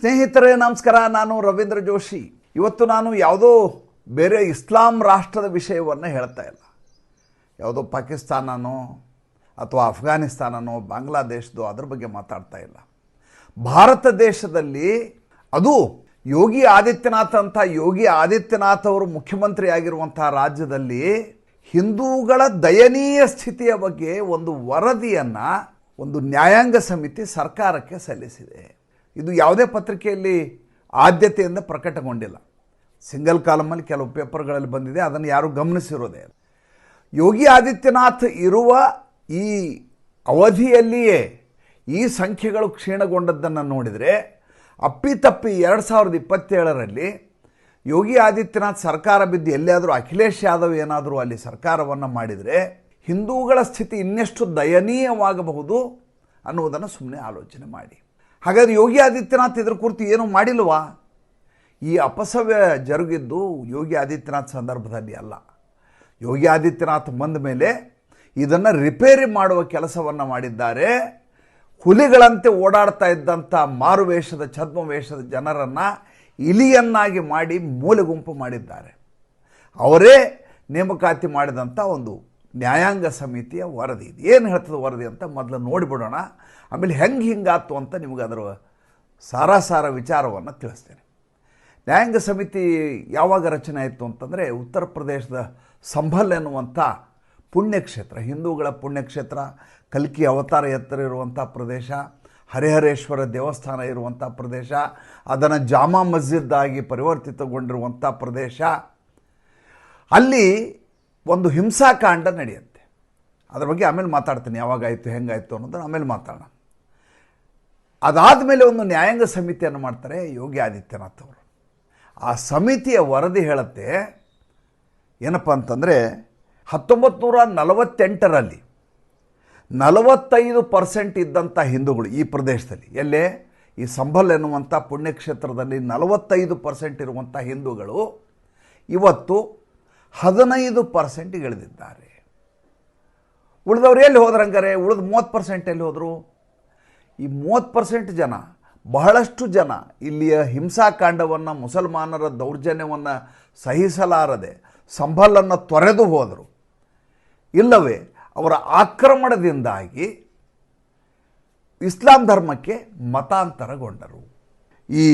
ಸ್ನೇಹಿತರೇ, ನಮಸ್ಕಾರ. ನಾನು ರವೀಂದ್ರ ಜೋಶಿ. ಇವತ್ತು ನಾನು ಯಾವುದೋ ಬೇರೆ ಇಸ್ಲಾಂ ರಾಷ್ಟ್ರದ ವಿಷಯವನ್ನು ಹೇಳ್ತಾ ಇಲ್ಲ. ಯಾವುದೋ ಪಾಕಿಸ್ತಾನನೋ ಅಥವಾ ಅಫ್ಘಾನಿಸ್ತಾನನೋ ಬಾಂಗ್ಲಾದೇಶದೋ, ಅದ್ರ ಬಗ್ಗೆ ಮಾತಾಡ್ತಾ ಇಲ್ಲ. ಭಾರತ ದೇಶದಲ್ಲಿ ಅದು ಯೋಗಿ ಆದಿತ್ಯನಾಥ್ ಅಂತ, ಯೋಗಿ ಆದಿತ್ಯನಾಥ್ ಅವರು ಮುಖ್ಯಮಂತ್ರಿ ಆಗಿರುವಂಥ ರಾಜ್ಯದಲ್ಲಿ ಹಿಂದೂಗಳ ದಯನೀಯ ಸ್ಥಿತಿಯ ಬಗ್ಗೆ ಒಂದು ವರದಿಯನ್ನು ಒಂದು ನ್ಯಾಯಾಂಗ ಸಮಿತಿ ಸರ್ಕಾರಕ್ಕೆ ಸಲ್ಲಿಸಿದೆ. ಇದು ಯಾವುದೇ ಪತ್ರಿಕೆಯಲ್ಲಿ ಆದ್ಯತೆಯಿಂದ ಪ್ರಕಟಗೊಂಡಿಲ್ಲ ಸಿಂಗಲ್ ಕಾಲಮಲ್ಲಿ ಕೆಲವು ಪೇಪರ್ಗಳಲ್ಲಿ ಬಂದಿದೆ, ಅದನ್ನು ಯಾರೂ ಗಮನಿಸಿರೋದೇ. ಯೋಗಿ ಆದಿತ್ಯನಾಥ್ ಇರುವ ಈ ಅವಧಿಯಲ್ಲಿಯೇ ಈ ಸಂಖ್ಯೆಗಳು ಕ್ಷೀಣಗೊಂಡದ್ದನ್ನು ನೋಡಿದರೆ ಅಪ್ಪಿತಪ್ಪಿ ಎರಡು ಸಾವಿರದ ಇಪ್ಪತ್ತೇಳರಲ್ಲಿ ಯೋಗಿ ಆದಿತ್ಯನಾಥ್ ಸರ್ಕಾರ ಬಿದ್ದು ಎಲ್ಲಿಯಾದರೂ ಅಖಿಲೇಶ್ ಯಾದವ್ ಏನಾದರೂ ಅಲ್ಲಿ ಸರ್ಕಾರವನ್ನು ಮಾಡಿದರೆ ಹಿಂದೂಗಳ ಸ್ಥಿತಿ ಇನ್ನೆಷ್ಟು ದಯನೀಯವಾಗಬಹುದು ಅನ್ನುವುದನ್ನು ಸುಮ್ಮನೆ ಆಲೋಚನೆ ಮಾಡಿ ಹಾಗಾದರೆ ಯೋಗಿ ಆದಿತ್ಯನಾಥ್ ಇದ್ರ ಕುರಿತು ಏನೂ ಮಾಡಿಲ್ವಾ? ಈ ಅಪಸವ್ಯ ಜರುಗಿದ್ದು ಯೋಗಿ ಆದಿತ್ಯನಾಥ್ ಸಂದರ್ಭದಲ್ಲಿ ಅಲ್ಲ. ಯೋಗಿ ಆದಿತ್ಯನಾಥ್ ಬಂದ ಮೇಲೆ ಇದನ್ನು ರಿಪೇರಿ ಮಾಡುವ ಕೆಲಸವನ್ನು ಮಾಡಿದ್ದಾರೆ. ಹುಲಿಗಳಂತೆ ಓಡಾಡ್ತಾ ಇದ್ದಂಥ ಮಾರುವೇಷದ, ಛದ್ಮವೇಷದ ಜನರನ್ನು ಇಲಿಯನ್ನಾಗಿ ಮಾಡಿ ಮೂಲೆ ಗುಂಪು ಮಾಡಿದ್ದಾರೆ. ಅವರೇ ನೇಮಕಾತಿ ಮಾಡಿದಂಥ ಒಂದು ನ್ಯಾಯಾಂಗ ಸಮಿತಿಯ ವರದಿ ಇದು. ಏನು ಹೇಳ್ತದೆ ವರದಿ ಅಂತ ಮೊದಲು ನೋಡಿಬಿಡೋಣ. ಆಮೇಲೆ ಹೆಂಗೆ ಹಿಂಗಾತು ಅಂತ ನಿಮಗೆ ಅದರ ಸಾರಾಸಾರ ವಿಚಾರವನ್ನು ತಿಳಿಸ್ತೇನೆ. ನ್ಯಾಯಾಂಗ ಸಮಿತಿ ಯಾವಾಗ ರಚನೆ ಆಯಿತು ಅಂತಂದರೆ ಉತ್ತರ ಪ್ರದೇಶದ ಸಂಭಲ್ ಎನ್ನುವಂಥ ಪುಣ್ಯಕ್ಷೇತ್ರ, ಹಿಂದೂಗಳ ಪುಣ್ಯಕ್ಷೇತ್ರ, ಕಲ್ಕಿ ಅವತಾರ ಎತ್ತರ ಇರುವಂಥ ಪ್ರದೇಶ, ಹರಿಹರೇಶ್ವರ ದೇವಸ್ಥಾನ ಇರುವಂಥ ಪ್ರದೇಶ, ಅದನ್ನು ಜಾಮಾ ಮಸ್ಜಿದ್ದಾಗಿ ಪರಿವರ್ತಿತಗೊಂಡಿರುವಂಥ ಪ್ರದೇಶ. ಅಲ್ಲಿ ಒಂದು ಹಿಂಸಾಕಾಂಡ ನಡೆಯುತ್ತೆ. ಅದ್ರ ಬಗ್ಗೆ ಆಮೇಲೆ ಮಾತಾಡ್ತೀನಿ. ಯಾವಾಗಾಯಿತು ಹೆಂಗಾಯಿತು ಅನ್ನೋದನ್ನು ಆಮೇಲೆ ಮಾತಾಡೋಣ. ಅದಾದ ಮೇಲೆ ಒಂದು ನ್ಯಾಯಾಂಗ ಸಮಿತಿಯನ್ನು ಮಾಡ್ತಾರೆ ಯೋಗಿ ಆದಿತ್ಯನಾಥ್ ಅವರು. ಆ ಸಮಿತಿಯ ವರದಿ ಹೇಳುತ್ತೆ, ಏನಪ್ಪ ಅಂತಂದರೆ ಹತ್ತೊಂಬತ್ತು ನೂರ ನಲವತ್ತೆಂಟರಲ್ಲಿ ನಲವತ್ತೈದು ಪರ್ಸೆಂಟ್ ಇದ್ದಂಥ ಹಿಂದೂಗಳು ಈ ಪ್ರದೇಶದಲ್ಲಿ, ಎಲ್ಲೇ? ಈ ಸಂಭಲ್ ಎನ್ನುವಂಥ ಪುಣ್ಯಕ್ಷೇತ್ರದಲ್ಲಿ ನಲವತ್ತೈದು ಪರ್ಸೆಂಟ್ ಇರುವಂಥ ಹಿಂದೂಗಳು ಇವತ್ತು ಹದಿನೈದು ಪರ್ಸೆಂಟ್ ಇಳಿದಿದ್ದಾರೆ. ಉಳಿದವ್ರು ಎಲ್ಲಿ ಹೋದ್ರಂಗಾರೆ ಉಳಿದ ಮೂವತ್ತು ಪರ್ಸೆಂಟ್ ಎಲ್ಲಿ ಹೋದರು? ಈ ಮೂವತ್ತು ಪರ್ಸೆಂಟ್ ಜನ, ಬಹಳಷ್ಟು ಜನ ಇಲ್ಲಿಯ ಹಿಂಸಾಕಾಂಡವನ್ನು, ಮುಸಲ್ಮಾನರ ದೌರ್ಜನ್ಯವನ್ನು ಸಹಿಸಲಾರದೆ ಸಂಬಲನ್ನು ತೊರೆದು ಹೋದರು. ಇಲ್ಲವೇ, ಅವರ ಆಕ್ರಮಣದಿಂದಾಗಿ ಇಸ್ಲಾಂ ಧರ್ಮಕ್ಕೆ ಮತಾಂತರಗೊಂಡರು. ಈ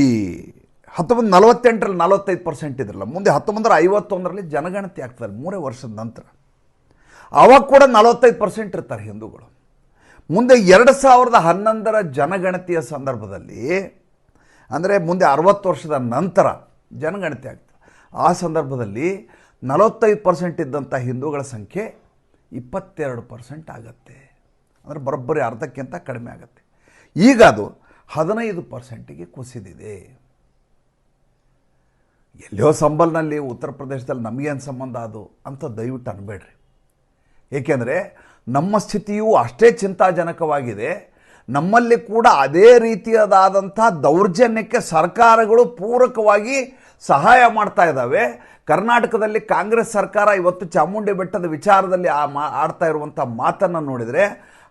ಹತ್ತೊಂಬತ್ತು ನಲವತ್ತೆಂಟರಲ್ಲಿ ನಲವತ್ತೈದು ಪರ್ಸೆಂಟ್ ಇದ್ರಲ್ಲ, ಮುಂದೆ ಹತ್ತೊಂಬತ್ತರ ಐವತ್ತೊಂದರಲ್ಲಿ ಜನಗಣತಿ ಆಗ್ತದೆ, ಮೂರೇ ವರ್ಷದ ನಂತರ. ಅವಾಗ ಕೂಡ ನಲವತ್ತೈದು ಪರ್ಸೆಂಟ್ ಇರ್ತಾರೆ ಹಿಂದೂಗಳು. ಮುಂದೆ ಎರಡು ಸಾವಿರದ ಹನ್ನೊಂದರ ಜನಗಣತಿಯ ಸಂದರ್ಭದಲ್ಲಿ, ಅಂದರೆ ಮುಂದೆ ಅರವತ್ತು ವರ್ಷದ ನಂತರ ಜನಗಣತಿ ಆಗ್ತದೆ. ಆ ಸಂದರ್ಭದಲ್ಲಿ ನಲವತ್ತೈದು ಪರ್ಸೆಂಟ್ ಇದ್ದಂಥ ಹಿಂದೂಗಳ ಸಂಖ್ಯೆ ಇಪ್ಪತ್ತೆರಡು ಪರ್ಸೆಂಟ್ ಆಗುತ್ತೆ. ಅಂದರೆ ಬರೋಬ್ಬರಿ ಅರ್ಧಕ್ಕಿಂತ ಕಡಿಮೆ ಆಗುತ್ತೆ. ಈಗ ಅದು ಹದಿನೈದು ಪರ್ಸೆಂಟಿಗೆ ಕುಸಿದಿದೆ. ಎಲ್ಲಿಯೋ ಸಂಬಲ್ನಲ್ಲಿ ಉತ್ತರ ಪ್ರದೇಶದಲ್ಲಿ ನಮಗೇನು ಸಂಬಂಧ ಅದು ಅಂತ ದಯವಿಟ್ಟು ಅನ್ಬೇಡ್ರಿ. ಏಕೆಂದರೆ ನಮ್ಮ ಸ್ಥಿತಿಯು ಅಷ್ಟೇ ಚಿಂತಾಜನಕವಾಗಿದೆ. ನಮ್ಮಲ್ಲಿ ಕೂಡ ಅದೇ ರೀತಿಯದಾದಂಥ ದೌರ್ಜನ್ಯಕ್ಕೆ ಸರ್ಕಾರಗಳು ಪೂರಕವಾಗಿ ಸಹಾಯ ಮಾಡ್ತಾ ಇದ್ದಾವೆ. ಕರ್ನಾಟಕದಲ್ಲಿ ಕಾಂಗ್ರೆಸ್ ಸರ್ಕಾರ ಇವತ್ತು ಚಾಮುಂಡಿ ಬೆಟ್ಟದ ವಿಚಾರದಲ್ಲಿ ಆ ಮಾ, ಆಡ್ತಾ ಇರುವಂಥ ಮಾತನ್ನು ನೋಡಿದರೆ,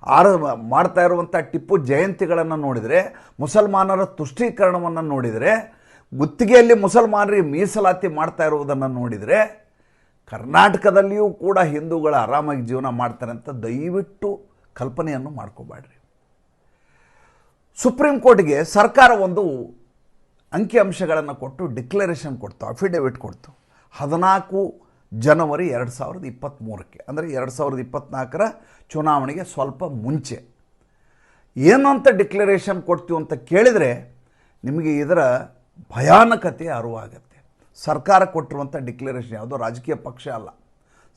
ಆರ, ಮಾಡ್ತಾ ಇರುವಂಥ ಟಿಪ್ಪು ಜಯಂತಿಗಳನ್ನು ನೋಡಿದರೆ, ಮುಸಲ್ಮಾನರ ತುಷ್ಟೀಕರಣವನ್ನು ನೋಡಿದರೆ ಗುತ್ತಿಗೆಯಲ್ಲಿ ಮುಸಲ್ಮಾನರಿಗೆ ಮೀಸಲಾತಿ ಮಾಡ್ತಾ ಇರುವುದನ್ನು ನೋಡಿದರೆ ಕರ್ನಾಟಕದಲ್ಲಿಯೂ ಕೂಡ ಹಿಂದೂಗಳು ಆರಾಮಾಗಿ ಜೀವನ ಮಾಡ್ತಾರೆ ಅಂತ ದಯವಿಟ್ಟು ಕಲ್ಪನೆಯನ್ನು ಮಾಡ್ಕೋಬೇಡ್ರಿ. ಸುಪ್ರೀಂ ಕೋರ್ಟ್ಗೆ ಸರ್ಕಾರ ಒಂದು ಅಂಕಿಅಂಶಗಳನ್ನು ಕೊಟ್ಟು ಡಿಕ್ಲರೇಷನ್ ಕೊಡ್ತು ಅಫಿಡೇವಿಟ್ ಕೊಡ್ತು. ಹದಿನಾಲ್ಕು ಜನವರಿ ಎರಡು ಸಾವಿರದ ಇಪ್ಪತ್ತ್ಮೂರಕ್ಕೆ ಅಂದರೆ ಎರಡು ಸಾವಿರದ ಇಪ್ಪತ್ತ್ನಾಲ್ಕರ ಚುನಾವಣೆಗೆ ಸ್ವಲ್ಪ ಮುಂಚೆ. ಏನಂತ ಡಿಕ್ಲರೇಷನ್ ಕೊಡ್ತೀವಿ ಅಂತ ಕೇಳಿದರೆ ನಿಮಗೆ ಇದರ ಭಯಾನಕತೆ ಅರಿವಾಗತ್ತೆ. ಸರ್ಕಾರ ಕೊಟ್ಟಿರುವಂಥ ಡಿಕ್ಲರೇಷನ್ ಯಾವುದೋ ರಾಜಕೀಯ ಪಕ್ಷ ಅಲ್ಲ.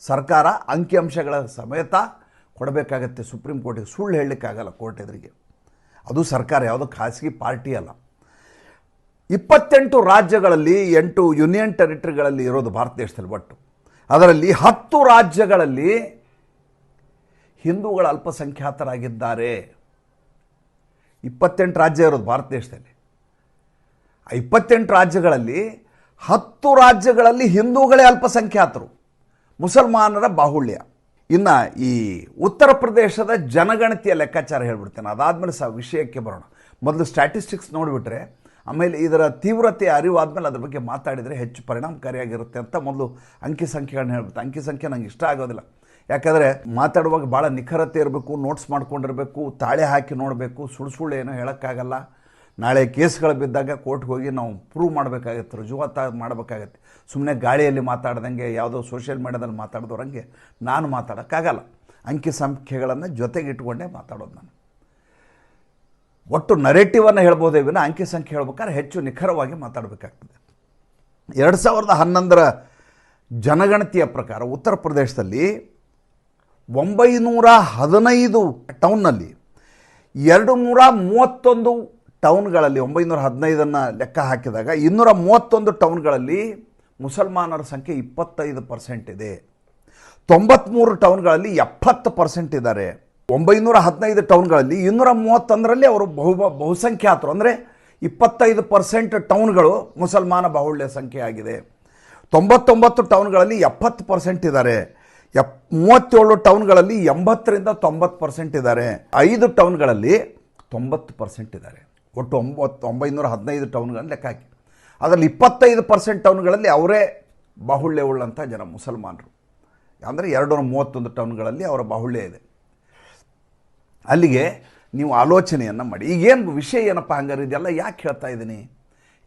ಸರ್ಕಾರ ಅಂಕಿಅಂಶಗಳ ಸಮೇತ ಕೊಡಬೇಕಾಗತ್ತೆ ಸುಪ್ರೀಂ ಕೋರ್ಟಿಗೆ ಸುಳ್ಳು ಹೇಳಲಿಕ್ಕಾಗಲ್ಲ ಕೋರ್ಟ್ ಎದುರಿಗೆ. ಅದು ಸರ್ಕಾರ ಯಾವುದೋ ಖಾಸಗಿ ಪಾರ್ಟಿ ಅಲ್ಲ. ಇಪ್ಪತ್ತೆಂಟು ರಾಜ್ಯಗಳಲ್ಲಿ ಎಂಟು ಯೂನಿಯನ್ ಟೆರಿಟರಿಗಳಲ್ಲಿ ಇರೋದು ಭಾರತ ದೇಶದಲ್ಲಿ ಒಟ್ಟು. ಅದರಲ್ಲಿ ಹತ್ತು ರಾಜ್ಯಗಳಲ್ಲಿ ಹಿಂದೂಗಳ ಅಲ್ಪಸಂಖ್ಯಾತರಾಗಿದ್ದಾರೆ. ಇಪ್ಪತ್ತೆಂಟು ರಾಜ್ಯ ಇರೋದು ಭಾರತ ದೇಶದಲ್ಲಿ. ಇಪ್ಪತ್ತೆಂಟು ರಾಜ್ಯಗಳಲ್ಲಿ ಹತ್ತು ರಾಜ್ಯಗಳಲ್ಲಿ ಹಿಂದೂಗಳೇ ಅಲ್ಪಸಂಖ್ಯಾತರು. ಮುಸಲ್ಮಾನರ ಬಾಹುಳ್ಯ. ಇನ್ನು ಈ ಉತ್ತರ ಪ್ರದೇಶದ ಜನಗಣತಿಯ ಲೆಕ್ಕಾಚಾರ ಹೇಳ್ಬಿಡ್ತೇನೆ. ಅದಾದಮೇಲೆ ಸಹ ವಿಷಯಕ್ಕೆ ಬರೋಣ. ಮೊದಲು ಸ್ಟ್ಯಾಟಿಸ್ಟಿಕ್ಸ್ ನೋಡಿಬಿಟ್ರೆ, ಆಮೇಲೆ ಇದರ ತೀವ್ರತೆ ಅರಿವಾದ್ಮೇಲೆ ಅದ್ರ ಬಗ್ಗೆ ಮಾತಾಡಿದರೆ ಹೆಚ್ಚು ಪರಿಣಾಮಕಾರಿಯಾಗಿರುತ್ತೆ ಅಂತ ಮೊದಲು ಅಂಕಿ ಸಂಖ್ಯೆಗಳನ್ನ ಹೇಳ್ಬಿಟ್ಟು ಅಂಕಿ ಸಂಖ್ಯೆ ನಂಗೆ ಇಷ್ಟ ಆಗೋದಿಲ್ಲ. ಯಾಕಂದರೆ ಮಾತಾಡುವಾಗ ಭಾಳ ನಿಖರತೆ ಇರಬೇಕು ನೋಟ್ಸ್ ಮಾಡ್ಕೊಂಡಿರಬೇಕು, ತಾಳೆ ಹಾಕಿ ನೋಡಬೇಕು, ಸುಳ್ಳು ಸುಳ್ಳು ಏನೋ ಹೇಳೋಕ್ಕಾಗಲ್ಲ. ನಾಳೆ ಕೇಸ್ಗಳು ಬಿದ್ದಾಗ ಕೋರ್ಟ್ಗೆ ಹೋಗಿ ನಾವು ಪ್ರೂವ್ ಮಾಡಬೇಕಾಗತ್ತೆ, ರುಜುವಾತ ಮಾಡಬೇಕಾಗತ್ತೆ. ಸುಮ್ಮನೆ ಗಾಳಿಯಲ್ಲಿ ಮಾತಾಡ್ದಂಗೆ ಯಾವುದೋ ಸೋಷಿಯಲ್ ಮೀಡ್ಯಾದಲ್ಲಿ ಮಾತಾಡಿದವ್ರಂಗೆ ನಾನು ಮಾತಾಡೋಕ್ಕಾಗಲ್ಲ. ಅಂಕಿ ಸಂಖ್ಯೆಗಳನ್ನು ಜೊತೆಗೆ ಇಟ್ಕೊಂಡೇ ಮಾತಾಡೋದು ನಾನು. ಒಟ್ಟು ನರೇಟಿವನ್ನು ಹೇಳ್ಬೋದೇ ವಿನ ಅಂಕಿ ಸಂಖ್ಯೆ ಹೇಳ್ಬೇಕಾದ್ರೆ ಹೆಚ್ಚು ನಿಖರವಾಗಿ ಮಾತಾಡಬೇಕಾಗ್ತದೆ. ಎರಡು ಸಾವಿರದ ಹನ್ನೊಂದರ ಜನಗಣತಿಯ ಪ್ರಕಾರ ಉತ್ತರ ಪ್ರದೇಶದಲ್ಲಿ ಒಂಬೈನೂರ ಹದಿನೈದು ಟೌನ್ನಲ್ಲಿ ಎರಡು ನೂರ ಮೂವತ್ತೊಂದು ಟೌನ್ಗಳಲ್ಲಿ ಒಂಬೈನೂರ ಹದಿನೈದನ್ನು ಲೆಕ್ಕ ಹಾಕಿದಾಗ ಇನ್ನೂರ ಮೂವತ್ತೊಂದು ಟೌನ್ಗಳಲ್ಲಿ ಮುಸಲ್ಮಾನರ ಸಂಖ್ಯೆ ಇಪ್ಪತ್ತೈದು ಪರ್ಸೆಂಟ್ ಇದೆ. ತೊಂಬತ್ತ್ಮೂರು ಟೌನ್ಗಳಲ್ಲಿ ಎಪ್ಪತ್ತು ಪರ್ಸೆಂಟ್ ಇದ್ದಾರೆ. ಒಂಬೈನೂರ ಹದಿನೈದು ಟೌನ್ಗಳಲ್ಲಿ ಇನ್ನೂರ ಮೂವತ್ತೊಂದರಲ್ಲಿ ಅವರು ಬಹು ಬಹುಸಂಖ್ಯಾತರು. ಅಂದರೆ ಇಪ್ಪತ್ತೈದು ಪರ್ಸೆಂಟ್ ಟೌನ್ಗಳು ಮುಸಲ್ಮಾನ ಬಾಹುಳ್ಯ ಸಂಖ್ಯೆ ಆಗಿದೆ. ತೊಂಬತ್ತೊಂಬತ್ತು ಟೌನ್ಗಳಲ್ಲಿ ಎಪ್ಪತ್ತು ಪರ್ಸೆಂಟ್ ಇದ್ದಾರೆ. ಎಪ್, ಮೂವತ್ತೇಳು ಟೌನ್ಗಳಲ್ಲಿ ಎಂಬತ್ತರಿಂದ ತೊಂಬತ್ತು ಪರ್ಸೆಂಟ್ ಇದ್ದಾರೆ. ಐದು ಟೌನ್ಗಳಲ್ಲಿ ತೊಂಬತ್ತು ಪರ್ಸೆಂಟ್ ಇದ್ದಾರೆ. ಒಟ್ಟು ಒಂಬತ್ತು ಒಂಬೈನೂರ ಹದಿನೈದು ಟೌನ್ಗಳನ್ನು ಲೆಕ್ಕ ಹಾಕಿ. ಅದರಲ್ಲಿ ಇಪ್ಪತ್ತೈದು ಪರ್ಸೆಂಟ್ ಟೌನ್ಗಳಲ್ಲಿ ಅವರೇ ಬಾಹುಳ್ಯ ಉಳ್ಳಂಥ ಜನ ಮುಸಲ್ಮಾನರು. ಅಂದರೆ ಎರಡು ಮೂವತ್ತೊಂದು ಟೌನ್ಗಳಲ್ಲಿ ಅವರ ಬಾಹುಳ್ಯ ಇದೆ. ಅಲ್ಲಿಗೆ ನೀವು ಆಲೋಚನೆಯನ್ನು ಮಾಡಿ. ಈಗೇನು ವಿಷಯ ಏನಪ್ಪ ಹಂಗಾರೆ? ಇದೆಲ್ಲ ಯಾಕೆ ಹೇಳ್ತಾ ಇದ್ದೀನಿ?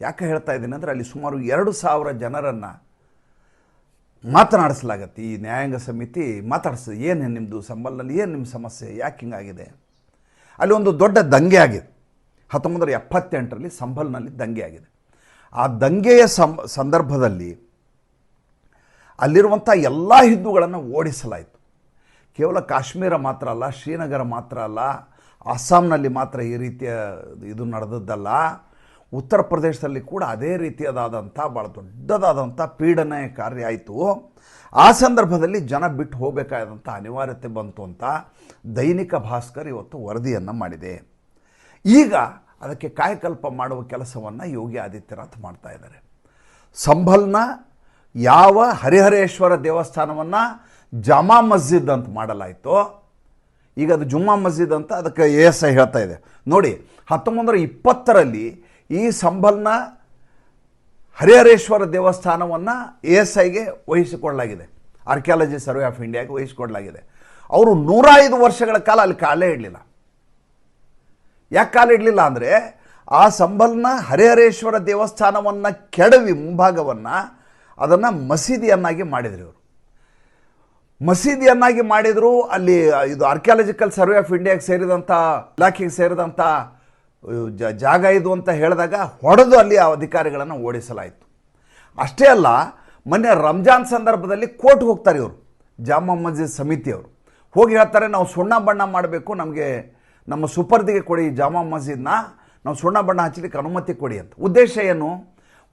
ಯಾಕೆ ಹೇಳ್ತಾ ಇದ್ದೀನಿ ಅಂದರೆ ಅಲ್ಲಿ ಸುಮಾರು ಎರಡು ಸಾವಿರ ಜನರನ್ನು ಮಾತನಾಡಿಸಲಾಗತ್ತೆ. ಈ ನ್ಯಾಯಾಂಗ ಸಮಿತಿ ಮಾತಾಡಿಸ್ತದೆ ಏನು ನಿಮ್ಮದು ಸಂಬಲ್ನಲ್ಲಿ ಏನು ನಿಮ್ಮ ಸಮಸ್ಯೆ? ಯಾಕೆ ಹಿಂಗಾಗಿದೆ? ಅಲ್ಲಿ ಒಂದು ದೊಡ್ಡ ದಂಗೆ ಆಗಿದೆ. ಹತ್ತೊಂಬತ್ತು ಎಪ್ಪತ್ತೆಂಟರಲ್ಲಿ ಸಂಭಲ್ನಲ್ಲಿ ದಂಗೆ ಆಗಿದೆ. ಆ ದಂಗೆಯ ಸಂದರ್ಭದಲ್ಲಿ ಅಲ್ಲಿರುವಂಥ ಎಲ್ಲ ಹಿಂದೂಗಳನ್ನು ಓಡಿಸಲಾಯಿತು. ಕೇವಲ ಕಾಶ್ಮೀರ ಮಾತ್ರ ಅಲ್ಲ, ಶ್ರೀನಗರ ಮಾತ್ರ ಅಲ್ಲ, ಅಸ್ಸಾಂನಲ್ಲಿ ಮಾತ್ರ ಈ ರೀತಿಯ ಇದು ನಡೆದದ್ದಲ್ಲ, ಉತ್ತರ ಪ್ರದೇಶದಲ್ಲಿ ಕೂಡ ಅದೇ ರೀತಿಯದಾದಂಥ ಭಾಳ ದೊಡ್ಡದಾದಂಥ ಪೀಡನೆ ಕಾರ್ಯ ಆಯಿತು. ಆ ಸಂದರ್ಭದಲ್ಲಿ ಜನ ಬಿಟ್ಟು ಹೋಗಬೇಕಾದಂಥ ಅನಿವಾರ್ಯತೆ ಬಂತು ಅಂತ ದೈನಿಕ ಭಾಸ್ಕರ್ ಇವತ್ತು ವರದಿಯನ್ನು ಮಾಡಿದೆ. ಈಗ ಅದಕ್ಕೆ ಕಾಯಕಲ್ಪ ಮಾಡುವ ಕೆಲಸವನ್ನು ಯೋಗಿ ಆದಿತ್ಯನಾಥ್ ಮಾಡ್ತಾ ಇದ್ದಾರೆ. ಸಂಭಲ್ನ ಯಾವ ಹರಿಹರೇಶ್ವರ ದೇವಸ್ಥಾನವನ್ನು ಜಾಮಾ ಮಸ್ಜಿದ್ ಅಂತ ಮಾಡಲಾಯಿತೋ, ಈಗ ಅದು ಜುಮ್ಮಾ ಮಸ್ಜಿದ್ ಅಂತ ಅದಕ್ಕೆ ಎ ಎಸ್ ಐ ಹೇಳ್ತಾ ಇದೆ. ನೋಡಿ ಹತ್ತೊಂಬತ್ತು ಇಪ್ಪತ್ತರಲ್ಲಿ ಈ ಸಂಭಲ್ನ ಹರಿಹರೇಶ್ವರ ದೇವಸ್ಥಾನವನ್ನು ಎ ಎಸ್ ಐಗೆ ವಹಿಸಿಕೊಡಲಾಗಿದೆ ಆರ್ಕಿಯಾಲಜಿ ಸರ್ವೆ ಆಫ್ ಇಂಡಿಯಾಗೆ ವಹಿಸಿಕೊಡಲಾಗಿದೆ ಅವರು ನೂರ ಐದು ವರ್ಷಗಳ ಕಾಲ ಅಲ್ಲಿ ಕಾಲೇ ಇಡಲಿಲ್ಲ. ಯಾಕೆ ಕಾಲಿಡಲಿಲ್ಲ ಅಂದರೆ ಆ ಸಂಬಲ್ನ ಹರಿಹರೇಶ್ವರ ದೇವಸ್ಥಾನವನ್ನು ಕೆಡವಿ ಮುಂಭಾಗವನ್ನು ಅದನ್ನು ಮಸೀದಿಯನ್ನಾಗಿ ಮಾಡಿದರು ಇವರು. ಮಸೀದಿಯನ್ನಾಗಿ ಮಾಡಿದರು, ಅಲ್ಲಿ ಇದು ಆರ್ಕಿಯಾಲಜಿಕಲ್ ಸರ್ವೆ ಆಫ್ ಇಂಡಿಯಾಗೆ ಸೇರಿದಂಥ ಇಲಾಖೆಗೆ ಸೇರಿದಂಥ ಜಾಗ ಇದು ಅಂತ ಹೇಳಿದಾಗ ಹೊಡೆದು ಅಲ್ಲಿ ಆ ಅಧಿಕಾರಿಗಳನ್ನು ಓಡಿಸಲಾಯಿತು. ಅಷ್ಟೇ ಅಲ್ಲ, ಮೊನ್ನೆ ರಂಜಾನ್ ಸಂದರ್ಭದಲ್ಲಿ ಕೋರ್ಟ್ ಹೋಗ್ತಾರೆ ಇವರು. ಜಾಮಾ ಮಸ್ಜಿದ್ ಸಮಿತಿಯವರು. ಹೋಗಿ ಹೇಳ್ತಾರೆ, ನಾವು ಸುಣ್ಣ ಬಣ್ಣ ಮಾಡಬೇಕು, ನಮಗೆ ನಮ್ಮ ಸುಪರ್ದಿಗೆ ಕೊಡಿ ಜಾಮಾ ಮಸ್ಜಿದ್ನ ನಾವು ಸುಣ್ಣ ಬಣ್ಣ ಹಚ್ಚಲಿಕ್ಕೆ ಅನುಮತಿ ಕೊಡಿ ಅಂತ. ಉದ್ದೇಶ ಏನು?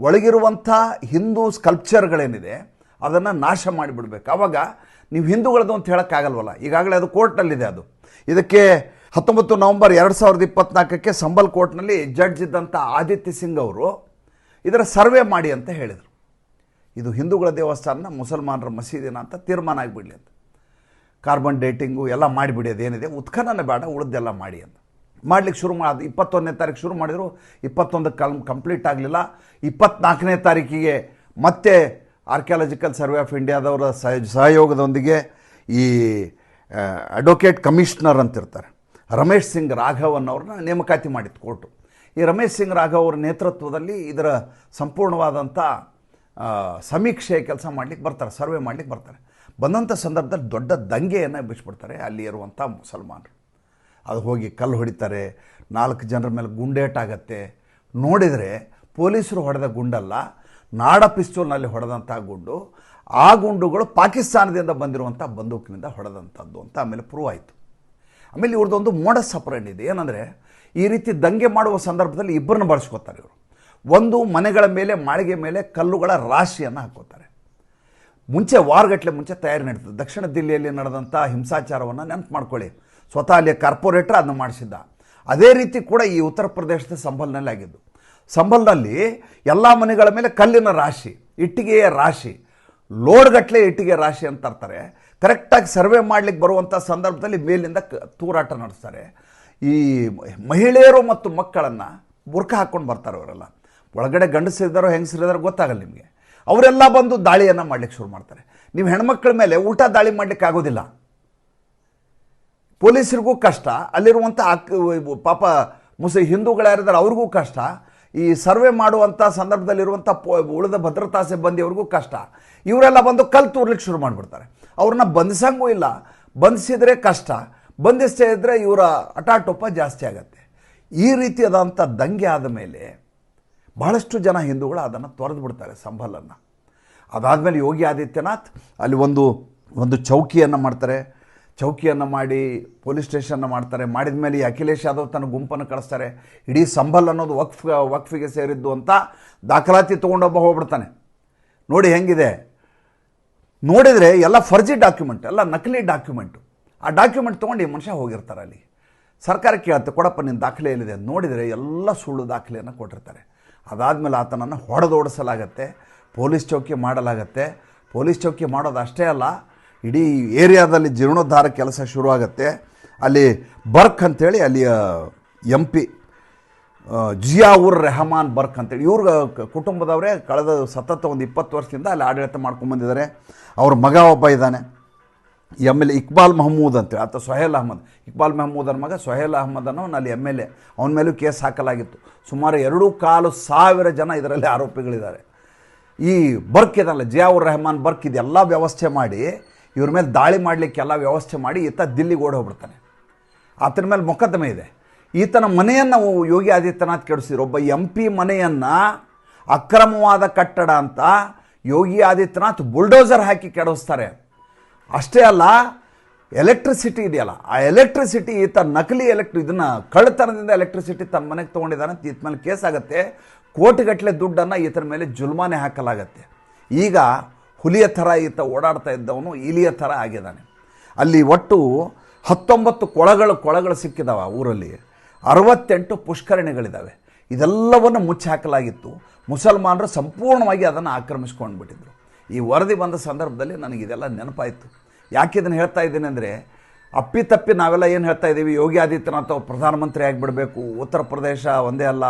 ಒಳಗಿರುವಂಥ ಹಿಂದೂ ಸ್ಕಲ್ಪ್ಚರ್ಗಳೇನಿದೆ, ಅದನ್ನು ನಾಶ ಮಾಡಿಬಿಡ್ಬೇಕು. ಆವಾಗ ನೀವು ಹಿಂದೂಗಳದ್ದು ಅಂತ ಹೇಳೋಕ್ಕಾಗಲ್ವಲ್ಲ? ಈಗಾಗಲೇ ಅದು ಕೋರ್ಟ್ನಲ್ಲಿದೆ ಅದು. ಇದಕ್ಕೆ ಹತ್ತೊಂಬತ್ತು ನವಂಬರ್ ಎರಡು ಸಾವಿರದ ಇಪ್ಪತ್ನಾಲ್ಕಕ್ಕೆ ಸಂಬಲ್ ಕೋರ್ಟ್ನಲ್ಲಿ ಜಡ್ಜ್ ಇದ್ದಂಥ ಆದಿತ್ಯ ಸಿಂಗ್ ಅವರು ಇದರ ಸರ್ವೆ ಮಾಡಿ ಅಂತ ಹೇಳಿದರು. ಇದು ಹಿಂದೂಗಳ ದೇವಸ್ಥಾನ ಮುಸಲ್ಮಾನರ ಮಸೀದಿನ ಅಂತ ತೀರ್ಮಾನ ಆಗಿಬಿಡಲಿ ಅಂತ. ಕಾರ್ಬನ್ ಡೇಟಿಂಗು ಎಲ್ಲ ಮಾಡಿಬಿಡಿ ಏನಿದೆ ಉತ್ಖನನ ಬೇಡ, ಉಳಿದೆಲ್ಲ ಮಾಡಿ ಅಂತ. ಮಾಡ್ಲಿಕ್ಕೆ ಶುರು ಮಾಡಿ, ಇಪ್ಪತ್ತೊಂದನೇ ತಾರೀಕು ಶುರು ಮಾಡಿದರು ಇಪ್ಪತ್ತೊಂದಕ್ಕೆ ಕಲ್, ಕಂಪ್ಲೀಟ್ ಆಗಲಿಲ್ಲ. ಇಪ್ಪತ್ನಾಲ್ಕನೇ ತಾರೀಕಿಗೆ ಮತ್ತೆ ಆರ್ಕಿಯಾಲಜಿಕಲ್ ಸರ್ವೆ ಆಫ್ ಇಂಡಿಯಾದವರ ಸಹ ಸಹಯೋಗದೊಂದಿಗೆ ಈ ಅಡ್ವೊಕೇಟ್ ಕಮಿಷನರ್ ಅಂತಿರ್ತಾರೆ. ರಮೇಶ್ ಸಿಂಗ್ ರಾಘವನ್ ಅವ್ರನ್ನ ನೇಮಕಾತಿ ಮಾಡಿತ್ತು ಕೋರ್ಟು. ಈ ರಮೇಶ್ ಸಿಂಗ್ ರಾಘವ್ ಅವರ ನೇತೃತ್ವದಲ್ಲಿ ಇದರ ಸಂಪೂರ್ಣವಾದಂಥ ಸಮೀಕ್ಷೆ ಕೆಲಸ ಮಾಡ್ಲಿಕ್ಕೆ ಬರ್ತಾರೆ, ಸರ್ವೆ ಮಾಡ್ಲಿಕ್ಕೆ ಬರ್ತಾರೆ. ಬಂದಂಥ ಸಂದರ್ಭದಲ್ಲಿ ದೊಡ್ಡ ದಂಗೆಯನ್ನು ಬಿಸ್ಬಿಡ್ತಾರೆ ಅಲ್ಲಿ ಇರುವಂಥ ಮುಸಲ್ಮಾನರು. ಅದು ಹೋಗಿ ಕಲ್ಲು ಹೊಡಿತಾರೆ, ನಾಲ್ಕು ಜನರ ಮೇಲೆ ಗುಂಡೇಟಾಗತ್ತೆ. ನೋಡಿದರೆ ಪೊಲೀಸರು ಹೊಡೆದ ಗುಂಡಲ್ಲ, ನಾಡ ಪಿಸ್ತೂಲ್ನಲ್ಲಿ ಹೊಡೆದಂಥ ಗುಂಡು, ಆ ಗುಂಡುಗಳು ಪಾಕಿಸ್ತಾನದಿಂದ ಬಂದಿರುವಂಥ ಬಂದೂಕಿನಿಂದ ಹೊಡೆದಂಥದ್ದು ಅಂತ ಆಮೇಲೆ ಪ್ರೂವ್ ಆಯಿತು. ಆಮೇಲೆ ಇವ್ರದ್ದೊಂದು ಮೋಡ ಸಪ್ರೇಟ್ ಇದೆ. ಏನಂದರೆ ಈ ರೀತಿ ದಂಗೆ ಮಾಡುವ ಸಂದರ್ಭದಲ್ಲಿ ಇಬ್ಬರನ್ನ ಬಳಸ್ಕೋತಾರೆ ಇವರು. ಒಂದು ಮನೆಗಳ ಮೇಲೆ, ಮಾಳಿಗೆ ಮೇಲೆ ಕಲ್ಲುಗಳ ರಾಶಿಯನ್ನು ಹಾಕೋತಾರೆ. ಮುಂಚೆ ವಾರಗಟ್ಟಲೆ ಮುಂಚೆ ತಯಾರಿ ನಡೀತದೆ. ದಕ್ಷಿಣ ದಿಲ್ಲಿಯಲ್ಲಿ ನಡೆದಂಥ ಹಿಂಸಾಚಾರವನ್ನು ನೆನಪು ಮಾಡ್ಕೊಳ್ಳಿ. ಸ್ವತಃ ಅಲ್ಲಿ ಕಾರ್ಪೊರೇಟರ್ ಅದನ್ನು ಮಾಡಿಸಿದ್ದ. ಅದೇ ರೀತಿ ಕೂಡ ಈ ಉತ್ತರ ಪ್ರದೇಶದ ಸಂಬಲ್ನಲ್ಲಿ ಆಗಿದ್ದು. ಸಂಬಲ್ನಲ್ಲಿ ಎಲ್ಲ ಮನೆಗಳ ಮೇಲೆ ಕಲ್ಲಿನ ರಾಶಿ, ಇಟ್ಟಿಗೆಯ ರಾಶಿ ಲೋಡ್ಗಟ್ಟಲೆ ಇಟ್ಟಿಗೆ ರಾಶಿ ಅಂತ ಇರ್ತಾರೆ ಕರೆಕ್ಟಾಗಿ ಸರ್ವೆ ಮಾಡ್ಲಿಕ್ಕೆ ಬರುವಂಥ ಸಂದರ್ಭದಲ್ಲಿ ಮೇಲಿಂದ ತೂರಾಟ ನಡೆಸ್ತಾರೆ. ಈ ಮಹಿಳೆಯರು ಮತ್ತು ಮಕ್ಕಳನ್ನು ಬುರ್ಕ ಹಾಕ್ಕೊಂಡು ಬರ್ತಾರೆ ಅವರೆಲ್ಲ. ಒಳಗಡೆ ಗಂಡಸರಿದ್ದಾರೋ ಹೆಂಗಸರಿದ್ದಾರೋ ಗೊತ್ತಾಗಲ್ಲ ನಿಮಗೆ. ಅವರೆಲ್ಲ ಬಂದು ದಾಳಿಯನ್ನು ಮಾಡ್ಲಿಕ್ಕೆ ಶುರು ಮಾಡ್ತಾರೆ. ನೀವು ಹೆಣ್ಮಕ್ಳ ಮೇಲೆ ಊಟ ದಾಳಿ ಮಾಡ್ಲಿಕ್ಕೆ ಆಗೋದಿಲ್ಲ. ಪೊಲೀಸರಿಗೂ ಕಷ್ಟ. ಅಲ್ಲಿರುವಂಥ ಪಾಪ ಮುಸ್ ಹಿಂದೂಗಳು ಯಾರಿದ್ದಾರೆ ಅವ್ರಿಗೂ ಕಷ್ಟ. ಈ ಸರ್ವೆ ಮಾಡುವಂಥ ಸಂದರ್ಭದಲ್ಲಿರುವಂಥ ಪೊ ಉಳಿದ ಭದ್ರತಾ ಸಿಬ್ಬಂದಿಯವ್ರಿಗೂ ಕಷ್ಟ. ಇವರೆಲ್ಲ ಬಂದು ಕಲ್ ತೂರ್ಲಿಕ್ಕೆ ಶುರು ಮಾಡಿಬಿಡ್ತಾರೆ. ಅವ್ರನ್ನ ಬಂಧಿಸಂಗೂ ಇಲ್ಲ. ಬಂಧಿಸಿದರೆ ಕಷ್ಟ. ಬಂಧಿಸದೇ ಇದ್ದರೆ ಇವರ ಅಟಾಟೋಪ ಜಾಸ್ತಿ ಆಗುತ್ತೆ. ಈ ರೀತಿಯಾದಂಥ ದಂಗೆ ಆದ ಮೇಲೆ ಬಹಳಷ್ಟು ಜನ ಹಿಂದೂಗಳು ಅದನ್ನು ತೊರೆದು ಬಿಡ್ತಾರೆ ಸಂಭಲನ್ನು ಅದಾದಮೇಲೆ ಯೋಗಿ ಆದಿತ್ಯನಾಥ್ ಅಲ್ಲಿ ಒಂದು ಒಂದು ಚೌಕಿಯನ್ನು ಮಾಡ್ತಾರೆ. ಚೌಕಿಯನ್ನು ಮಾಡಿ ಪೊಲೀಸ್ ಸ್ಟೇಷನ್ನ ಮಾಡ್ತಾರೆ. ಮಾಡಿದ ಮೇಲೆ ಈ ಅಖಿಲೇಶ್ ಯಾದವ್ ತನ್ನ ಗುಂಪನ್ನು ಕಳಿಸ್ತಾರೆ. ಇಡೀ ಸಂಬಲ್ ಅನ್ನೋದು ವಕ್ಫ್, ವಕ್ಫಿಗೆ ಸೇರಿದ್ದು ಅಂತ ದಾಖಲಾತಿ ತೊಗೊಂಡೊಬ್ಬ ಹೋಗ್ಬಿಡ್ತಾನೆ. ನೋಡಿ ಹೆಂಗಿದೆ. ನೋಡಿದರೆ ಎಲ್ಲ ಫರ್ಜಿ ಡಾಕ್ಯುಮೆಂಟ್, ಎಲ್ಲ ನಕಲಿ ಡಾಕ್ಯುಮೆಂಟು. ಆ ಡಾಕ್ಯುಮೆಂಟ್ ತೊಗೊಂಡು ಈ ಮನುಷ್ಯ ಹೋಗಿರ್ತಾರೆ ಅಲ್ಲಿ. ಸರ್ಕಾರ ಕೇಳುತ್ತೆ, ಕೊಡಪ್ಪ ನಿನ್ನ ದಾಖಲೆ ಎಲ್ಲಿದೆ ನೋಡಿದರೆ ಎಲ್ಲ ಸುಳ್ಳು ದಾಖಲೆಯನ್ನು ಕೊಟ್ಟಿರ್ತಾರೆ. ಅದಾದಮೇಲೆ ಆತನನ್ನು ಹೊಡೆದೋಡಿಸಲಾಗತ್ತೆ, ಪೊಲೀಸ್ ಚೌಕಿ ಮಾಡಲಾಗತ್ತೆ. ಪೊಲೀಸ್ ಚೌಕಿ ಮಾಡೋದು ಅಷ್ಟೇ ಅಲ್ಲ, ಇಡೀ ಏರಿಯಾದಲ್ಲಿ ಜೀರ್ಣೋದ್ಧಾರ ಕೆಲಸ ಶುರುವಾಗತ್ತೆ. ಅಲ್ಲಿ ಬರ್ಕ್ ಅಂತೇಳಿ ಅಲ್ಲಿಯ ಎಂ ಪಿ ಜಿಯಾವುರ್ ರೆಹಮಾನ್ ಬರ್ಕ್ ಅಂತೇಳಿ, ಇವ್ರ ಕುಟುಂಬದವರೇ ಕಳೆದ ಸತತ ಒಂದು ಇಪ್ಪತ್ತು ವರ್ಷದಿಂದ ಅಲ್ಲಿ ಆಡಳಿತ ಮಾಡ್ಕೊಂಬಂದಿದ್ದಾರೆ. ಅವ್ರ ಮಗ ಒಬ್ಬ ಇದ್ದಾನೆ. M L A Iqbal Mahmood ಅಂತೇಳಿ ಆತ ಸೊಹೇಲ್ ಅಹಮದ್. ಇಕ್ಬಾಲ್ ಮಹಮೂದನ ಮಗ ಸೊಹೇಲ್ ಅಹಮದ್ ಅನ್ನೋ ಅಲ್ಲಿ ಎಂ ಎಲ್ ಎ. ಅವನ ಮೇಲೂ ಕೇಸ್ ಹಾಕಲಾಗಿತ್ತು. ಸುಮಾರು ಎರಡು ಕಾಲು ಸಾವಿರ ಜನ ಇದರಲ್ಲಿ ಆರೋಪಿಗಳಿದ್ದಾರೆ. ಈ ಬರ್ಕ್ ಇದಲ್ಲ, ಜಿಯಾವುರ್ ರೆಹಮಾನ್ ಬರ್ಕ್ ಇದೆಲ್ಲ ವ್ಯವಸ್ಥೆ ಮಾಡಿ, ಇವ್ರ ಮೇಲೆ ದಾಳಿ ಮಾಡಲಿಕ್ಕೆಲ್ಲ ವ್ಯವಸ್ಥೆ ಮಾಡಿ ಈತ ದಿಲ್ಲಿಗೆ ಓಡಿ ಹೋಗ್ಬಿಡ್ತಾನೆ. ಆತನ ಮೇಲೆ ಮೊಕದ್ದಮೆ ಇದೆ. ಈತನ ಮನೆಯನ್ನು ಯೋಗಿ ಆದಿತ್ಯನಾಥ್ ಕೆಡಿಸಿದ್ರು. ಒಬ್ಬ ಎಂ ಪಿ ಮನೆಯನ್ನು ಅಕ್ರಮವಾದ ಕಟ್ಟಡ ಅಂತ ಯೋಗಿ ಆದಿತ್ಯನಾಥ್ ಬುಲ್ಡೋಸರ್ ಹಾಕಿ ಕೆಡಿಸ್ತಾರೆ ಅಷ್ಟೇ ಅಲ್ಲ ಎಲೆಕ್ಟ್ರಿಸಿಟಿ ಇದೆಯಲ್ಲ, ಆ ಎಲೆಕ್ಟ್ರಿಸಿಟಿ ಈತ ನಕಲಿ ಎಲೆಕ್ಟ್ರಿ ಇದನ್ನು ಕಳ್ಳತನದಿಂದ ಎಲೆಕ್ಟ್ರಿಸಿಟಿ ತನ್ನ ಮನೆಗೆ ತೊಗೊಂಡಿದ್ದಾನೆ ಅಂತ ಈತ ಮೇಲೆ ಕೇಸ್ ಆಗುತ್ತೆ. ಕೋಟಿಗಟ್ಟಲೆ ದುಡ್ಡನ್ನು ಈತನ ಮೇಲೆ ಜುಲ್ಮಾನೆ ಹಾಕಲಾಗತ್ತೆ. ಈಗ ಹುಲಿಯ ಥರ ಈತ ಓಡಾಡ್ತಾ ಇದ್ದವನು ಇಲಿಯ ಥರ ಆಗಿದ್ದಾನೆ. ಅಲ್ಲಿ ಒಟ್ಟು ಹತ್ತೊಂಬತ್ತು ಕೊಳಗಳು ಕೊಳಗಳು ಸಿಕ್ಕಿದಾವ ಊರಲ್ಲಿ. ಅರವತ್ತೆಂಟು ಪುಷ್ಕರಣಿಗಳಿದ್ದಾವೆ ಇದೆಲ್ಲವನ್ನು ಮುಚ್ಚಿ ಹಾಕಲಾಗಿತ್ತು ಮುಸಲ್ಮಾನರು ಸಂಪೂರ್ಣವಾಗಿ ಅದನ್ನು ಆಕ್ರಮಿಸ್ಕೊಂಡು ಬಿಟ್ಟಿದ್ರು ಈ ವರದಿ ಬಂದ ಸಂದರ್ಭದಲ್ಲಿ ನನಗೆ ಇದೆಲ್ಲ ನೆನಪಾಯಿತು. ಯಾಕೆ ಇದನ್ನು ಹೇಳ್ತಾ ಇದ್ದೀನಿ ಅಂದರೆ ಅಪ್ಪಿತಪ್ಪಿ ನಾವೆಲ್ಲ ಏನು ಹೇಳ್ತಾ ಇದ್ದೀವಿ ಯೋಗಿ ಆದಿತ್ಯನಾಥ್ ಅವ್ರು ಪ್ರಧಾನಮಂತ್ರಿ ಆಗಿಬಿಡಬೇಕು, ಉತ್ತರ ಪ್ರದೇಶ ಒಂದೇ ಅಲ್ಲ,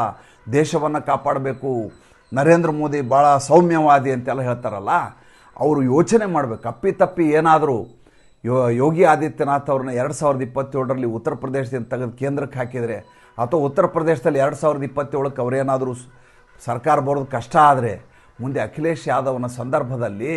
ದೇಶವನ್ನು ಕಾಪಾಡಬೇಕು, ನರೇಂದ್ರ ಮೋದಿ ಭಾಳ ಸೌಮ್ಯವಾದಿ ಅಂತೆಲ್ಲ ಹೇಳ್ತಾರಲ್ಲ, ಅವರು ಯೋಚನೆ ಮಾಡಬೇಕು. ಅಪ್ಪಿತಪ್ಪಿ ಏನಾದರೂ ಯೋ, ಯೋಗಿ ಆದಿತ್ಯನಾಥ್ ಅವ್ರನ್ನ ಎರಡು ಸಾವಿರದ ಇಪ್ಪತ್ತೇಳರಲ್ಲಿ ಉತ್ತರ ಪ್ರದೇಶದಿಂದ ತೆಗೆದು ಕೇಂದ್ರಕ್ಕೆ ಹಾಕಿದರೆ, ಅಥವಾ ಉತ್ತರ ಪ್ರದೇಶದಲ್ಲಿ ಎರಡು ಸಾವಿರದ ಇಪ್ಪತ್ತೇಳಕ್ಕೆ ಅವರೇನಾದರೂ ಸರ್ಕಾರ ಬರೋದು ಕಷ್ಟ ಆದರೆ ಮುಂದೆ ಅಖಿಲೇಶ್ ಯಾದವ್ನ ಸಂದರ್ಭದಲ್ಲಿ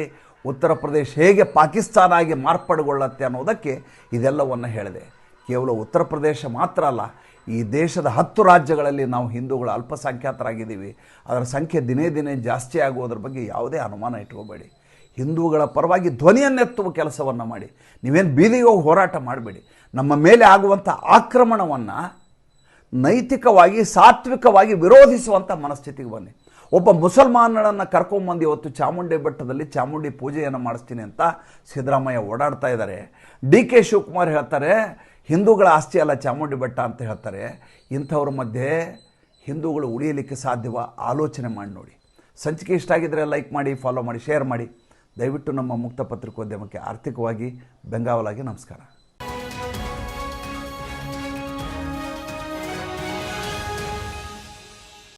ಉತ್ತರ ಪ್ರದೇಶ ಹೇಗೆ ಪಾಕಿಸ್ತಾನ ಆಗಿ ಮಾರ್ಪಾಡುಗೊಳ್ಳುತ್ತೆ ಅನ್ನೋದಕ್ಕೆ ಇದೆಲ್ಲವನ್ನು ಹೇಳಿದೆ. ಕೇವಲ ಉತ್ತರ ಪ್ರದೇಶ ಮಾತ್ರ ಅಲ್ಲ, ಈ ದೇಶದ ಹತ್ತು ರಾಜ್ಯಗಳಲ್ಲಿ ನಾವು ಹಿಂದೂಗಳು ಅಲ್ಪಸಂಖ್ಯಾತರಾಗಿದ್ದೀವಿ. ಅದರ ಸಂಖ್ಯೆ ದಿನೇ ದಿನೇ ಜಾಸ್ತಿ ಆಗುವುದರ ಬಗ್ಗೆ ಯಾವುದೇ ಅನುಮಾನ ಇಟ್ಕೋಬೇಡಿ. ಹಿಂದೂಗಳ ಪರವಾಗಿ ಧ್ವನಿಯನ್ನೆತ್ತುವ ಕೆಲಸವನ್ನು ಮಾಡಿ. ನೀವೇನು ಬೀದಿಗೆ ಹೋಗಿ ಹೋರಾಟ ಮಾಡಬೇಡಿ. ನಮ್ಮ ಮೇಲೆ ಆಗುವಂಥ ಆಕ್ರಮಣವನ್ನು ನೈತಿಕವಾಗಿ, ಸಾತ್ವಿಕವಾಗಿ ವಿರೋಧಿಸುವಂಥ ಮನಸ್ಥಿತಿಗೆ ಬನ್ನಿ. ಒಬ್ಬ ಮುಸಲ್ಮಾನರನ್ನು ಕರ್ಕೊಂಬಂದು ಇವತ್ತು ಚಾಮುಂಡಿ ಬೆಟ್ಟದಲ್ಲಿ ಚಾಮುಂಡಿ ಪೂಜೆಯನ್ನು ಮಾಡಿಸ್ತೀನಿ ಅಂತ ಸಿದ್ದರಾಮಯ್ಯ ಓಡಾಡ್ತಾ ಇದ್ದಾರೆ. ಡಿ ಕೆ ಶಿವಕುಮಾರ್ ಹೇಳ್ತಾರೆ, ಹಿಂದೂಗಳ ಆಸ್ತಿ ಅಲ್ಲ ಚಾಮುಂಡಿ ಬೆಟ್ಟ ಅಂತ ಹೇಳ್ತಾರೆ. ಇಂಥವ್ರ ಮಧ್ಯೆ ಹಿಂದೂಗಳು ಉಳಿಯಲಿಕ್ಕೆ ಸಾಧ್ಯವ ಆಲೋಚನೆ ಮಾಡಿ ನೋಡಿ. ಸಂಚಿಕೆ ಇಷ್ಟ ಆಗಿದ್ದರೆ ಲೈಕ್ ಮಾಡಿ, ಫಾಲೋ ಮಾಡಿ, ಶೇರ್ ಮಾಡಿ. ದಯವಿಟ್ಟು ನಮ್ಮ ಮುಕ್ತ ಪತ್ರಿಕೋದ್ಯಮಕ್ಕೆ ಆರ್ಥಿಕವಾಗಿ ಬೆಂಗಾವಲಾಗಿ ನಮಸ್ಕಾರ.